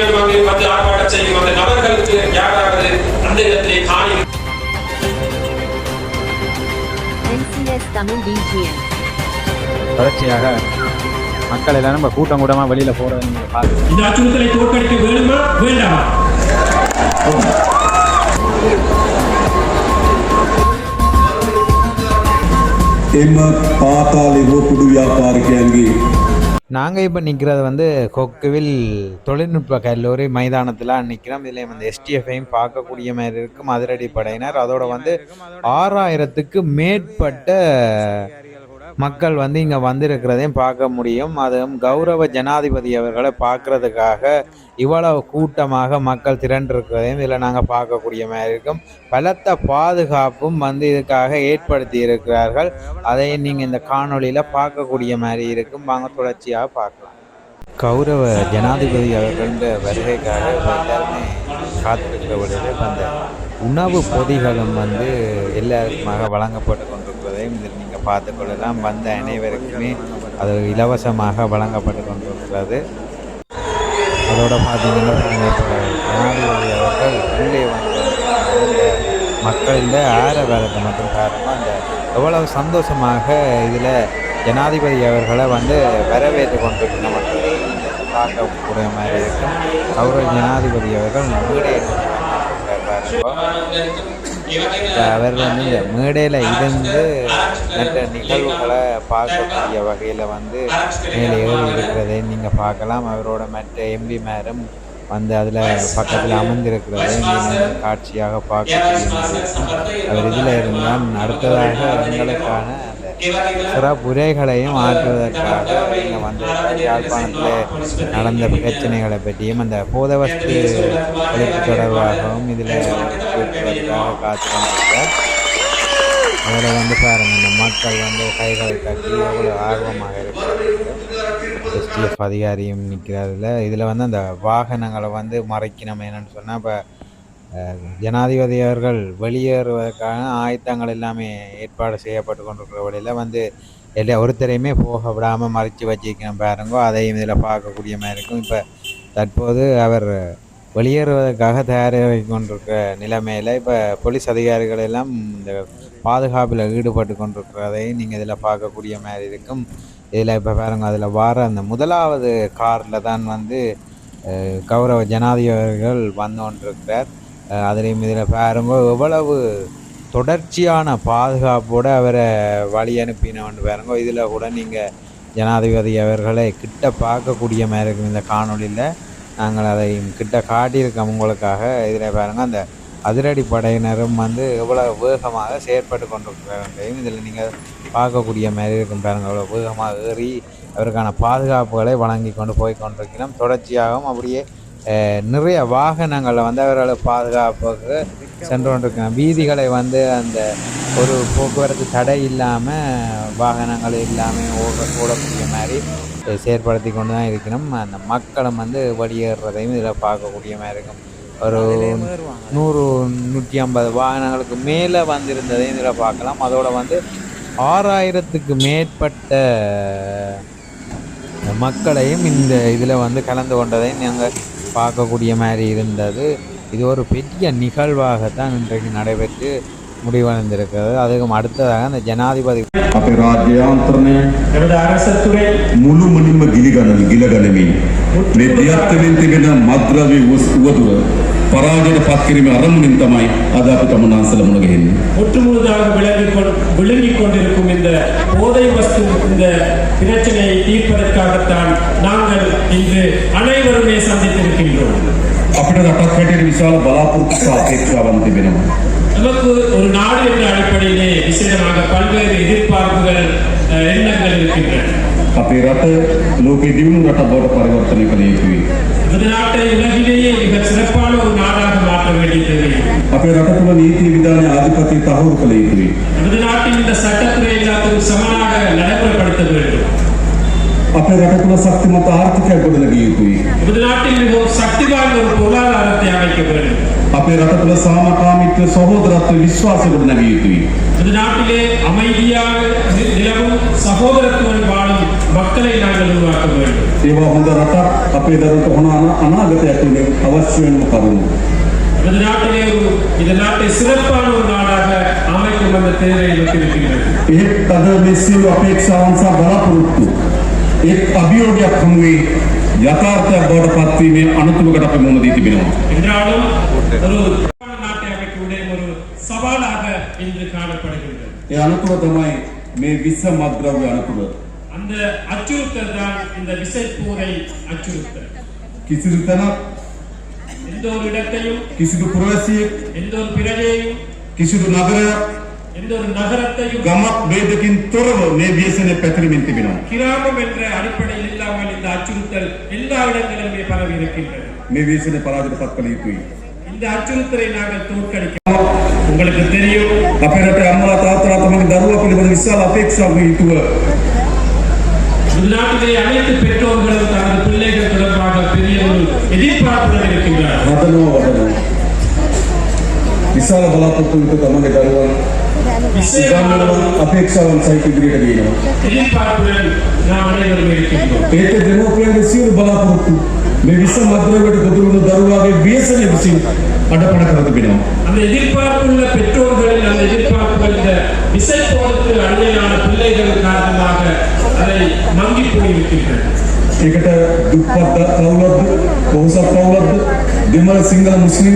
காணிகள் வந்து வந்து ஆர்ப்பாட்டம் செய்யும் அந்த நபர்களுக்கு யாராவது அந்த இடத்திலே காணி NCS தமிழ் BGM தொடர்ச்சியாக மக்கள் எல்லாரும் நம்ம கூட்டம் கூட்டமாக வெளியில் போகிறத நீங்கள் பார்த்து இந்த அச்சுறுத்தலை தோற்கடிக்க வேண்டுமா வேண்டாமா එම පාතාලෙව කුඩු ව්‍යාපාරිකයන්ගේ நாங்கள் இப்போ நிற்கிறது வந்து கொக்குவில் தொழில்நுட்ப கல்லூரி மைதானத்தில் நிற்கிறோம் இதில் வந்து எஸ்டிஎஃப்ஐயும் பார்க்கக்கூடிய மாதிரி இருக்கும். மதுரடி படையினர் அதோட வந்து ஆறாயிரத்துக்கு மேற்பட்ட மக்கள் வந்து இங்கே வந்திருக்கிறதையும் பார்க்க முடியும். அதுவும் கௌரவ ஜனாதிபதி அவர்களை பார்க்கறதுக்காக இவ்வளவு கூட்டமாக மக்கள் திரண்டிருக்கிறதையும் இதில் நாங்கள் பார்க்கக்கூடிய மாதிரி இருக்கும். பலத்த பாதுகாப்பும் வந்து இதுக்காக ஏற்படுத்தி இருக்கிறார்கள். அதை நீங்கள் இந்த காணொளியில் பார்க்கக்கூடிய மாதிரி இருக்கும். வாங்க தொடர்ச்சியாக பார்க்கலாம். கௌரவ ஜனாதிபதி அவர்கள்ன்ற வருகைக்காக எல்லாருமே காத்திருக்கிற வழியில் அந்த உணவு பொதிகளும் வந்து எல்லாருக்குமாக வழங்கப்பட்டு கொண்டிருப்பதையும் இதில் பார்த்து கொள்ளலாம் வந்த அனைவருக்குமே அது இலவசமாக வழங்கப்பட்டு கொண்டிருக்கிறது. அதோட பார்த்தீங்கன்னா ஜனாதிபதி அவர்கள் உள்ளே வந்து மக்களில் ஆற மட்டும் காரணமாக அந்த எவ்வளவு சந்தோஷமாக இதில் ஜனாதிபதி அவர்களை வந்து வரவேற்று கொண்டிருக்கிற மக்கள் பார்க்கக்கூடிய மாதிரி இருக்கும். கௌரவ ஜனாதிபதி அவர்கள் மேடையில் பாருங்க அவர் வந்து இந்த மேடையில் இருந்து மற்ற நிகழ்வுகளை பார்க்கக்கூடிய வகையில் வந்து மேலே ஏறி இருக்கிறதை நீங்கள் பார்க்கலாம். அவரோட மற்ற எம்பி மேரும் வந்து அதில் பக்கத்தில் அமர்ந்திருக்கிறதை நீங்கள் காட்சியாக பார்க்க அவர் இதில் இருந்தால் அடுத்ததாக எங்களுக்கான அந்த சிறப்பு ஆற்றுவதற்காக இங்கே வந்து யாழ்ப்பாணத்தில் நடந்த பிரச்சனைகளை பற்றியும் அந்த போதவஸ்து ஒழிப்பு தொடர்பாகவும் இதில் கேட்பதற்காக காத்து கொண்டிருக்கார் அதில் வந்து பாருங்கள் இந்த மக்கள் வந்து கைகளை கட்டி எவ்வளோ ஆர்வமாக இருக்கிறார்கள். எஸ்டிஎஃப் அதிகாரியும் நிற்கிறதுல இதில் வந்து அந்த வாகனங்களை வந்து மறைக்கணும் என்னென்னு சொன்னால் இப்போ ஜனாதிபதி அவர்கள் வெளியேறுவதற்கான ஆயத்தங்கள் எல்லாமே ஏற்பாடு செய்யப்பட்டு கொண்டிருக்கிற வழியில் வந்து எல்லா ஒருத்தரையுமே போக விடாமல் மறைச்சி வச்சிருக்கணும் பாருங்கோ. அதையும் இதில் பார்க்கக்கூடிய மாதிரி இருக்கும். இப்போ தற்போது அவர் வெளியேறுவதற்காக தயாராகி கொண்டிருக்கிற நிலைமையில் இப்போ போலீஸ் அதிகாரிகள் எல்லாம் இந்த பாதுகாப்பில் ஈடுபட்டு கொண்டிருக்கிறதையும் நீங்கள் இதில் பார்க்கக்கூடிய மாதிரி இருக்கும். இதில் இப்போ பாருங்க அதில் வார அந்த முதலாவது காரில் தான் வந்து கௌரவ ஜனாதிபதிகள் வந்து கொண்டிருக்கிறார். அதிலையும் இதில் பாருங்கள் எவ்வளவு தொடர்ச்சியான பாதுகாப்போடு அவரை வழி அனுப்பினவன் பாருங்க. இதில் கூட நீங்கள் ஜனாதிபதி அவர்களை கிட்ட பார்க்கக்கூடிய மாதிரி இருக்கும் இந்த காணொளியில். நாங்கள் அதை கிட்ட காட்டியிருக்கோம் உங்களுக்காக. இதில் பாருங்கள் அந்த அதிரடி படையினரும் வந்து எவ்வளோ வேகமாக செயற்பட்டு கொண்டிருக்கிறதையும் இதில் நீங்கள் பார்க்கக்கூடிய மாதிரி இருக்கும் பாருங்கள் எவ்வளோ வேகமாக ஏறி அவருக்கான பாதுகாப்புகளை வழங்கி கொண்டு போய் கொண்டிருக்கிறோம். தொடர்ச்சியாகவும் அப்படியே நிறைய வாகனங்களை வந்து அவர்களை பாதுகாப்புக்கு சென்று கொண்டிருக்கிறோம் வீதிகளை வந்து அந்த ஒரு போக்குவரத்து தடை இல்லாமல் வாகனங்கள் இல்லாமல் ஓட ஓடக்கூடிய மாதிரி செயற்படுத்தி கொண்டு தான் இருக்கணும். அந்த மக்களும் வந்து வெளியேறுறதையும் இதில் பார்க்கக்கூடிய மாதிரி இருக்கும். ஒரு நூறு நூற்றி ஐம்பது வாகனங்களுக்கு மேலே வந்திருந்ததையும் இதில் பார்க்கலாம். அதோட வந்து ஆறாயிரத்துக்கு மேற்பட்ட மக்களையும் இந்த இதில் வந்து கலந்து கொண்டதையும் நாங்கள் பார்க்கக்கூடிய மாதிரி இருந்தது இது ஒரு பெரிய நிகழ்வாகத்தான் இன்றைக்கு நடைபெற்று முடிவடைந்திருக்கிறது அதுக்கும் அடுத்ததாக அந்த ஜனாதிபதி අපේ රාජ්‍යාන්ත්‍රණය நமது அரசத்துறை මුළු මුලින්ම ගිලිගනන ගිලගනමින් මේ දියත්වලින් තිබෙන මද්‍රව්‍ය උවදුර පරාජයට පත්කිරීම අරමුණින් තමයි අද අපි තමනාසල මුණ ගැහෙන්නේ. முற்றுமுழுதாக விளங்கிக் கொண்டு விளங்கிக் கொண்டிருக்கும் இந்த போதை வஸ்து இந்த பிரச்சனையை தீர்ப்பதற்காகத்தான் நாங்கள் இன்று அனைவருமே சந்தித்திருக்கின்றோம் අපිට රටක් හැටියට විශාල බලාපොරොත්තු සහ අපේක්ෂාවන් තිබෙනවා. நமக்கு ஒரு நாடு என்ற அடிப்படையிலே விசேடமாக பல்வேறு எதிர்பார்ப்புகள் அஹ், எண்ணங்கள் இருக்கின்றன අපේ රට ලෝකෙ දියුණු රට බවට පරිවර්තනය කළ යුතුයි. நமது நாட்டை உலகிலேயே மிக சிறப்பான ஒரு நாடாக மாற்ற வேண்டிய தேவை අපේ රට තුළ නීති විධානය ආධිපත්‍ය තහවුරු කළ යුතුයි. நமது நாட்டில் இந்த சட்டத்துறை எல்லாத்துக்கும் சமனாக நடைமுறைப்படுத்த வேண்டும் අපේ රට තුළ ශක්තිමත් ආර්ථිකයක් ගොඩනැගිය යුතුයි. நமது நாட்டில் மிகவும் சக்தி வாய்ந்த ஒரு பொருளாதாரத்தை அமைக்க வேண்டும் අපේ රට තුළ සාමකාමීත්ව සහෝදරත්ව විශ්වාසය ගොඩනැගිය යුතුයි. நமது நாட்டிலே அமைதியாக நி- நிலவும் சகோதரத்துவம் வாழும் மக்களை நாங்கள் உருவாக்க வேண்டும் ඒවා හොඳ රටක් අපේ දරුවන්ට හොන අනා- අනාගතයක් වෙන අවශ්‍යයෙන්ම කරුණු. நமது நாட்டிலே ஒரு இந்த நாட்டை சிறப்பான ஒரு நாடாக அமைக்கும் அந்த தேவை நமக்கு இருக்கின்றது ඒත් අද මේ සියලු අපේක්ෂාවන් සහ බලාපොරොත්තු එක් අභියෝගයක් හමුවේ යථාර්ථයක් බවට පත්වීමේ අනතුරකට අපි මුහුණ දී තිබෙනවා. என்றாலும் ஒரு சிறப்பான நாட்டை அமைக்கக்கூடிய ஒரு சவாலாக இன்று காணப்படுகின்றது ඒ අනතුර තමයි මේ විස මද්‍රව්‍ය අනතුර. அந்த அச்சுறுத்தல் தான் இந்த விசைப்போரை அச்சுறுத்தல் කිසිදු තැනක් எந்த ஒரு இடத்தையும் කිසිදු පුරවැසියෙක් எந்த ஒரு பிரஜையும் කිසිදු නගරයක් எந்த ஒரு நகரத்தையும் ගමක් වේදකින් තොරව මේ ව්‍යසනය පැතිරමින් තිබෙනවා. கிராமம் என்ற அடிப்படையில் இல்லாமல் இந்த அச்சுறுத்தல் எல்லா இடங்களிலுமே பரவி இருக்கின்றது මේ ව්‍යසනය පරාජයට පත් කළ යුතුයි. இந்த அச்சுறுத்தலை நாங்கள் தோற்கடிக்க உங்களுக்கு தெரியும் අපේ රටේ අම්මලා තාත්තලා තමන්ගේ දරුවා පිළිබඳ විශාල අපේක්ෂාවක් යුතුව உள்நாட்டிலே அனைத்து பெற்றோர்களும் தனது பிள்ளைகள் தொடர்பாக பெரிய ஒரு எதிர்பார்ப்புடன் இருக்கின்றனர் ಅದನ್ನು ಅದನ್ನು ವಿಶಾಲ ಬಲಾಪತ್ತು ಉಂಟು ತಮಗೆ ತರುವ ಸುಧಾರಣವನ್ನು ಅಪೇಕ್ಷಾ ಒಂದು ಸೈಕಲ್ ಗ್ರೇಡ್ ಏನು எதிர்பார்ப்புடன் நாம் அனைவரும் இருக்கின்றோம் വിവിധ മദ്രകളുടെ കുത്തുകൊണ്ട് തരുവാകെ ബിഎസ്എൻ എഫ്സി അടപ്പണക്കുന്നത് പിന്നെ அந்த எதிர்பார்ப்புள்ள பெற்றோர்களின் அந்த எதிர்பார்ப்புள்ள விசை போலத்து அண்மையான பிள்ளைகள் காரணமாக அதை மங்கி போயிருக்கின்றன එකට දුප්පත් පවුලක්ද පොහොසත් පවුලක්ද දෙමළ සිංහල මුස්ලිම්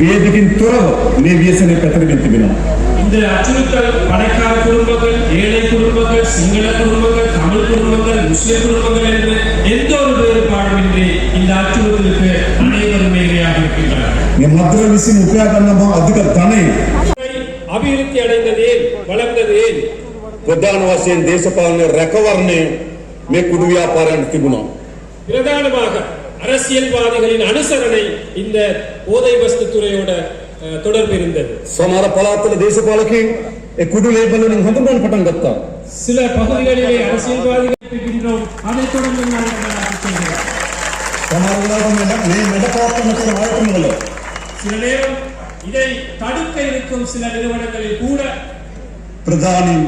ભેදකින් තොරව මේ ව්‍යසනය පැතිරෙමින් තිබෙනවා. இந்த அச்சுறுத்தல் பணக்கார குடும்பங்கள் ஏழை குடும்பங்கள் சிங்கள குடும்பங்கள் தமிழ் குடும்பங்கள் முஸ்லிம் குடும்பங்கள் என்று எந்த ஒரு மதுரை விசி முக்கிய கண்ணமா அதுக்கு தனை. ಅಭಿವೃದ್ಧಿ ಅಡಂಗದೇನ್ ಬಳಂಗದೇನ್ ಪ್ರಧಾನ ವಾಸಿಯನ್ தேசபாலன ரெக்கவர்னே மே குடு வியாபாரம் திபுனா பிரதானமாக அரசியல்வாதிகளின் அனுசரணை இந்த போதை வஸ்து துறையோட தொடர்பு இருந்தது. சமார பலாத்துல தேசபாலக்கு குடு லேபல் நீங்க பட்டம் கத்தா. சில பகுதிகளிலே அரசியல்வாதிகள் பிடிக்கிறோம் அதை தொடர்ந்து நான் சமாரங்களாக மேடம் இல்லை මැඩ පවත්වන තියෙන ආයතනවල சில நேரம் இதை தடுக்க இருக்கும் சில நிறுவனங்களில் கூட ප්‍රධානීන්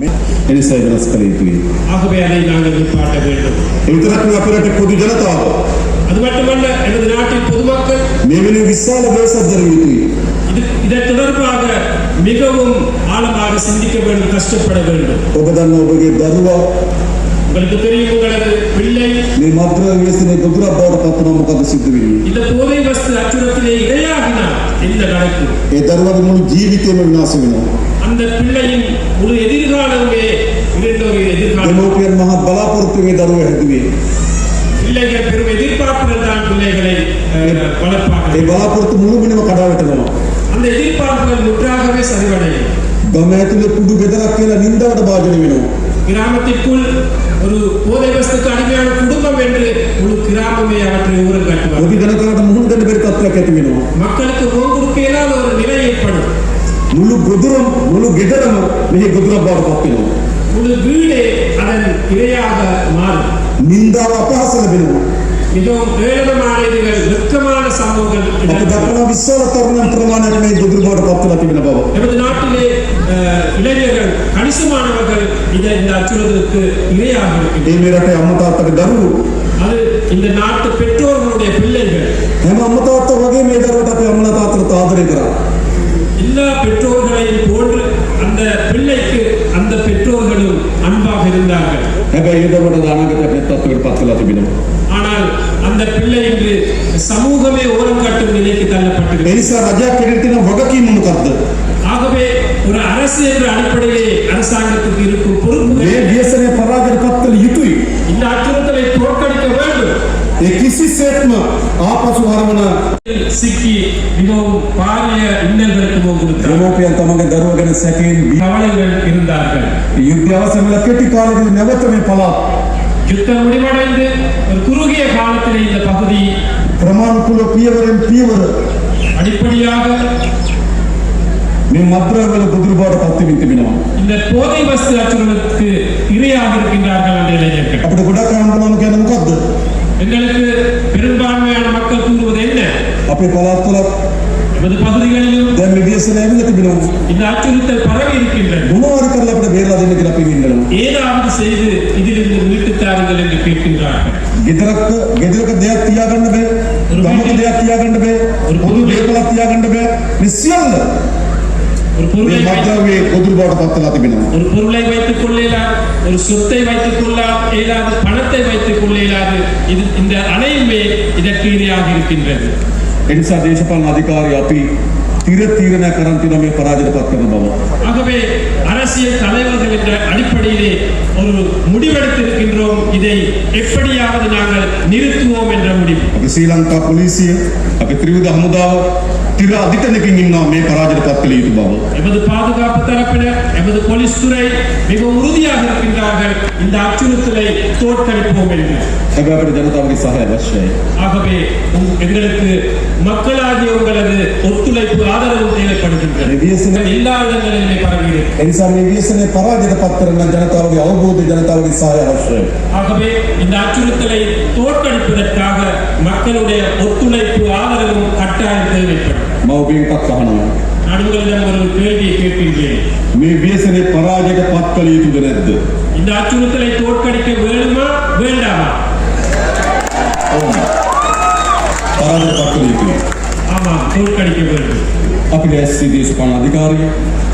මේ එනිසා වෙනස් කළ යුතුයි. ஆகவே அதை நாங்கள் நிப்பாட்ட வேண்டும் ඒ විතරක් නෙවෙයි අපේ රටේ පොදු ජනතාව அது மட்டுமல்ல எனது நாட்டின் பொதுமக்கள் මේ වෙනුවෙන් විශාල වේසක් දර යුතුයි. இது இதை தொடர்பாக மிகவும் ஆழமாக சிந்திக்க வேண்டும் கஷ்டப்பட வேண்டும் ඔබ දන්න ඔබගේ දරුවා உங்களுக்கு தெரியும் உங்களது பிள்ளை. நீ ಮಾತ್ರ ವಯಸ್ಸಿನ ಗೊಬ್ಬರ ಬಾಡ ಪತ್ರ ಮುಖದ ಸಿದ್ಧವಿರಿ இந்த போதை வஸ்து அச்சுறுத்தலே இரையாகினார் இந்த கணக்கு ಈ ತರುವಾಯ ಮುಳು ಜೀವಿತವನ್ನು ವಿನಾಶವಿನ அந்த பிள்ளையின் ஒரு எதிர்காலமே இருந்த ஒரு எதிர்காலம். ಯುರೋಪಿಯನ್ ಮಹಾ ಬಲಾಪುರತ್ವವೇ ತರುವ ಹಿಡಿವೆ பிள்ளைகள் பெரும் எதிர்பார்ப்புடன் தான் பிள்ளைகளை வளர்ப்பாங்க ಈ ಬಲಾಪುರತ್ವ ಮುಳು ನಿಮ್ಮ அந்த எதிர்பார்ப்புகள் முற்றாகவே சரிவடையும். கிராமத்திற்குள் ஒரு போதை வஸ்துக்கு அடிமையான குடும்பம் என்று முழு கிராமமே அவற்றை ஊரம் காட்டுவார் ஒரு கணக்கான மூன்று பேர் தத்துவ வேணும் மக்களுக்கு ஓங்குடுக்கையினால் ஒரு நிலை ஏற்படும். முழு குதிரம் முழு கிடரம் மிக குதிரப்பாக தப்பினோம் முழு வீடே அதன் இரையாக மாறும். நிந்தாவ அபகாசம் வேணும் மிகவும் ஏளனமான இதுகள் வெட்கமான சம்பவங்கள் අපි இடம்பெறும். දක්වන විශාල තරුණයන් ප්‍රමාණයක් මේ ගොදුරු බවට පත් වෙලා තිබෙන බව. நமது நாட்டிலே அஹ், இளைஞர்கள் கணிசமானவர்கள் இதை இந்த அச்சுறுத்தலுக்கு இரையாக இருக்கின்றனர் ඒ මේ රටේ අම්මා තාත්තගේ දරුවෝ அது இந்த நாட்டு பெற்றோர்களுடைய பிள்ளைகள் හැම අම්මා තාත්තා වගේ මේ දරුවට අපි අම්මලා තාත්තලා ආදරය කරා. எல்லா பெற்றோர்களையும் போன்று அந்த பிள்ளைக்கு அந்த பெற்றோர்களும் அன்பாக இருந்தார்கள் හැබැයි ඒ දරුවට අනාගතයක් නැති තත්ත්වයකට පත් වෙලා තිබෙනවා. ஆனால் அந்த பிள்ளை இன்று சமூகமே ஓரம் காட்டும் நிலைக்கு தள்ளப்பட்டது எலிசா ரஜா கிடைத்தின வகக்கி முன்கர்ந்து ஆகவே ஒரு அரசு என்ற அடிப்படையிலே அரசாங்கத்துக்கு இருக்கும் பொறுப்பு தேசனை பராகரிப்பத்தில் யுத்து இந்த அச்சுறுத்தலை தோற்கடிக்க வேண்டும். சிக்கி மிகவும் பாரிய இன்னல்களுக்கு போகிறது யூரோப்பியன் தமங்க கர்வகன செகண்ட் கவலைகள் இருந்தார்கள் யுத்தியாவசங்களை யுத்தம் முடிவடைந்து குறுகிய காலத்திலே இந்த பகுதி பிரமாண் குல பியவரின் தீவிர அடிப்படையாக ನೀವು ಮತ್ತವರ ಬುದ್ಧಿಪಾಟ ಪತ್ತು இந்த போதை வஸ்து அச்சுறுவலுக்கு இரையாக இருக்கின்றார்கள் அந்த இளைஞர்கள் அப்படி கூட காரணம் நமக்கு என்ன எங்களுக்கு பெரும்பான்மையான மக்கள் கூறுவது என்ன? அப்படி பலாத்துல நமது பகுதிகளிலும் இந்த அச்சுறுத்தல் பரவி இருக்கின்றது. ගෙදරක ගෙදරක දෙයක් තියාගන්න බෑ. ගමක දෙයක් තියාගන්න බෑ. පොදු දේපලක් තියාගන්න බෑ. මේ සියල්ල ஒரு මේ பொருளை வைத்து- මද්ද්‍රව්‍ය ගොදුරු බවට පත් වෙලා තිබෙනවා. ஒரு பொருளை வைத்துக் கொள்ளலாம் ஒரு சொத்தை வைத்துக் கொள்ள இயலாது பணத்தை வைத்துக் கொள்ள இயலாது இது இந்த அனைத்துமே இதற்கு இணையாக இருக்கின்றது ඒ නිසා දේශපාලන අධිකාරී අපි තිර තීරණය කරන් තියෙනවා මේ පරාජයට පත් කරන බව. ஆகவே அரசியல் தலைவர்கள் என்ற அடிப்படையிலே ஒரு முடிவெடுத்திருக்கின்றோம். இதை எப்படியாவது நாங்கள் நிறுத்துவோம் என்ற முடிவு. ஸ்ரீலங்கா போலீசிய அப்ப திரிவுத ஹமுதாவ திரு அதித்தனுக்கு இன்னும் மே பராஜர பத்திலிட்டு பாவம் எமது பாதுகாப்பு தரப்பினர் எமது போலீஸ் துறை மிகவும் உறுதியாக இருக்கின்றார்கள் இந்த அச்சுறுத்தலை தோற்கடிப்போம் என்று ஜனதாவுக்கு சக அவசியம் ஆகவே எங்களுக்கு மக்களாகிய உங்களது ஒத்துழைப்பு ஆதரவு தேவைப்படுகின்றது எல்லா இடங்களிலுமே பரவியது என்சாரி விஎஸ்என்ஐ பராஜித பத்திரம் ஜனதாவுக்கு அவபூத ஜனதாவுக்கு சகாய அவசியம் ஆகவே இந்த அச்சுறுத்தலை தோற்கடிப்பதற்காக மக்களுடைய ஒத்துழைப்பு ஆதரவும் கட்டாயம் தேவைப்படும் මම ඔබෙන් එකක් අහනවා. நான் உங்களிடம் ஒரு கேள்வியை கேட்கின்றேன் මේ ව්‍යසනය පරාජයට පත් කළ යුතුද නැද්ද? இந்த அச்சுறுத்தலை தோற்கடிக்க வேண்டுமா வேண்டாமா පරාජයට පත් කළ යුතුයි. ஆமாம் தோற்கடிக்க வேண்டும் අපි ලැස්ති දේශපාලන අධිකාරිය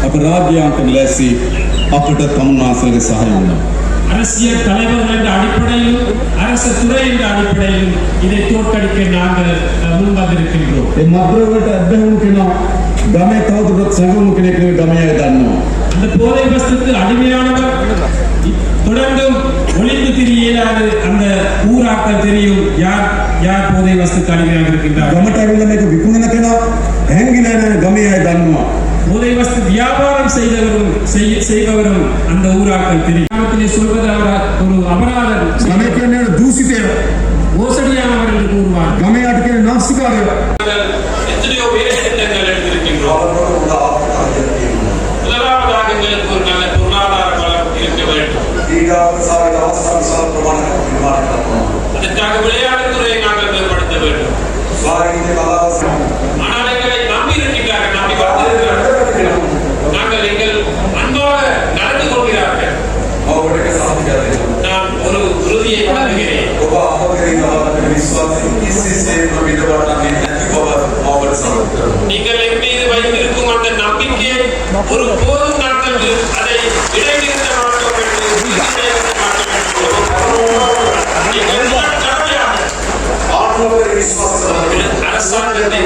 අප රාජ්‍යාන්තර ලැස්ති අපට තමුන්නාසලගේ සහාය වුණා. அரசியல் தலைவர்கள் என்ற அடிப்படையிலும் அரசு துறை என்ற அடிப்படையில் இதை தோற்கடிக்க நாங்கள் முன்வந்திருக்கின்றோம். மற்றவர்கள்ட்ட அர்த்தம் முக்கியம் கமை தவிர்த்து சங்கம் முக்கியம் கமையாக தான் அந்த போதை வசத்துக்கு அடிமையானவர் தொடர்ந்தும் ஒளிந்து திரிய இயலாது அந்த ஊராக்கள் தெரியும் யார் யார் போதை வசத்துக்கு அடிமையாக இருக்கின்றார் கமட்டாவில் விக்குணனக்கெல்லாம் ஹெங்கினான கமையாக தான் உலைவசு வியாபாரம் செய்தவரும் செய்பவரும் அந்த ஊராக்கள் தெரியும் சொல்வது அவர் ஒரு அபராதம் தூசி தேவை மோசடியானவர் என்று கூறுவார். தமிழ்நாட்டுக்கு நாசிக்காரு எத்தனையோ வேலை திட்டங்கள் எடுத்திருக்கின்றோம். முதலாவதாக எங்களுக்கு ஒரு நல்ல பொருளாதார வளம் இருக்க வேண்டும். அதற்காக விளையாட்டுத்துறையை நாங்கள் மேம்படுத்த வேண்டும். உறுதியை வழங்குகிறேன் நீங்கள் என் மீது வைத்திருக்கும் அந்த நம்பிக்கையை ஒரு போதும் நாங்கள் அதை இடைநிறுத்த மாட்டோம் அரசாங்கத்தை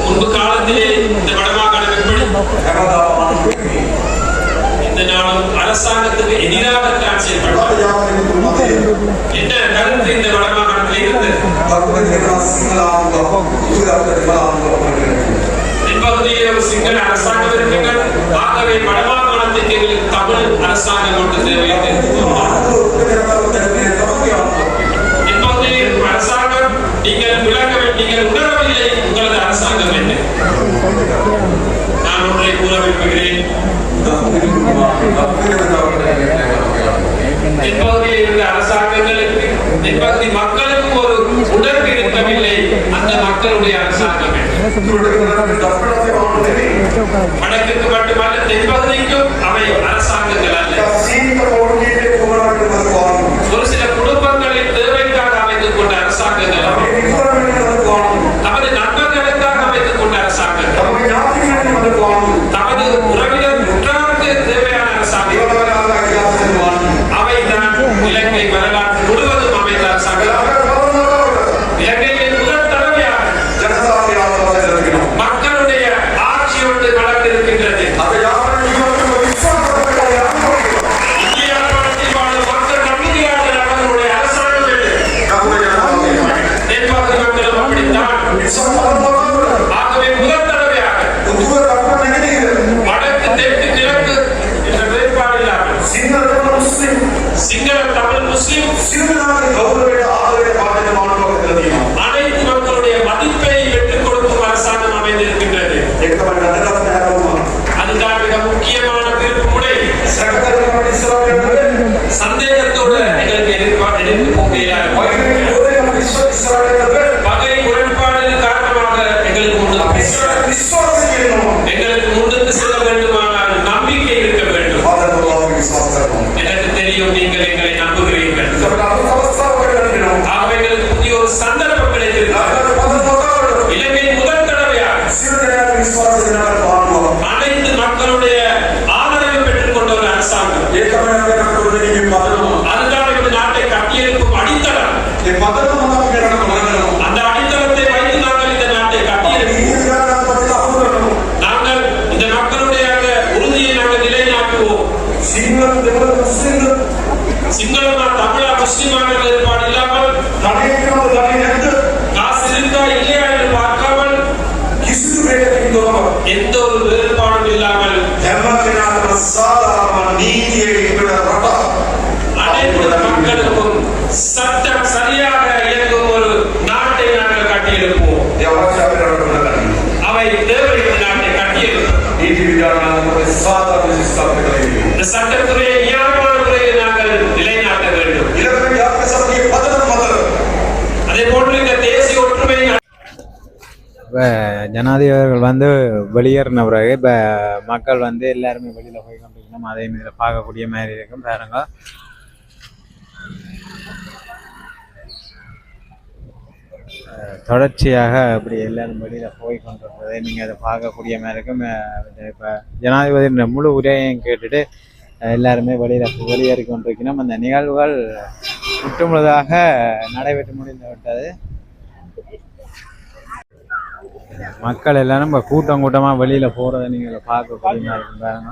முன்பு காலத்திலே இந்த வடமாகாணம் எப்படி இந்த நாளும் அரசாங்கத்துக்கு எதிராக என்ன கருத்து இந்த வடமாகாணத்தில் இருந்தது? தென்பகுதியில் ஒரு சிங்கள அரசாங்கம் இருக்கின்றது. ஆகவே எங்களுக்கு தமிழ் அரசாங்கம் தேவை தென்பகுதியில் அரசாங்கம் நீங்கள் நீங்கள் உணரவில்லை உங்களது அரசாங்கம் என்ன? நான் ஒன்றை கூற விரும்புகிறேன் தென்பகுதியில் இருந்த அரசாங்கங்களுக்கு தென்பகுதி மக்களுக்கு ஒரு உணர்வு இருக்கவில்லை அந்த மக்களுடைய அரசாங்கம் என்ன வடக்குக்கு மட்டுமல்ல தென்பகுதிக்கும் அவை அரசாங்கங்கள் அல்ல ஒரு சில குடும்பங்களின் தேவைக்காக அமைத்துக் கொண்ட அரசாங்கங்கள் அவை. సింగల్ సింగల్ సింగల్ ஜனாதிபதிகள் வந்து வெளியேறின பிறகு இப்போ மக்கள் வந்து எல்லாருமே வெளியில் போய் கொண்டிருக்கணும் அதே இதில் பார்க்கக்கூடிய மாதிரி இருக்கும். பாருங்க. தொடர்ச்சியாக அப்படி எல்லாரும் வெளியில் போய் கொண்டிருக்கிறதை நீங்கள் அதை பார்க்கக்கூடிய மாதிரி இருக்கும். இப்போ ஜனாதிபதியின் முழு உரையையும் கேட்டுட்டு எல்லாருமே வெளியில் வெளியேறி கொண்டிருக்கணும். அந்த நிகழ்வுகள் முற்றுமுழுதாக நடைபெற்று முடிந்து விட்டது. மக்கள் எல்லாரும் இப்போ கூட்டம் கூட்டமாக வெளியில் போகிறத நீங்கள் பார்க்க மாதிரி இருக்கும் பாருங்க.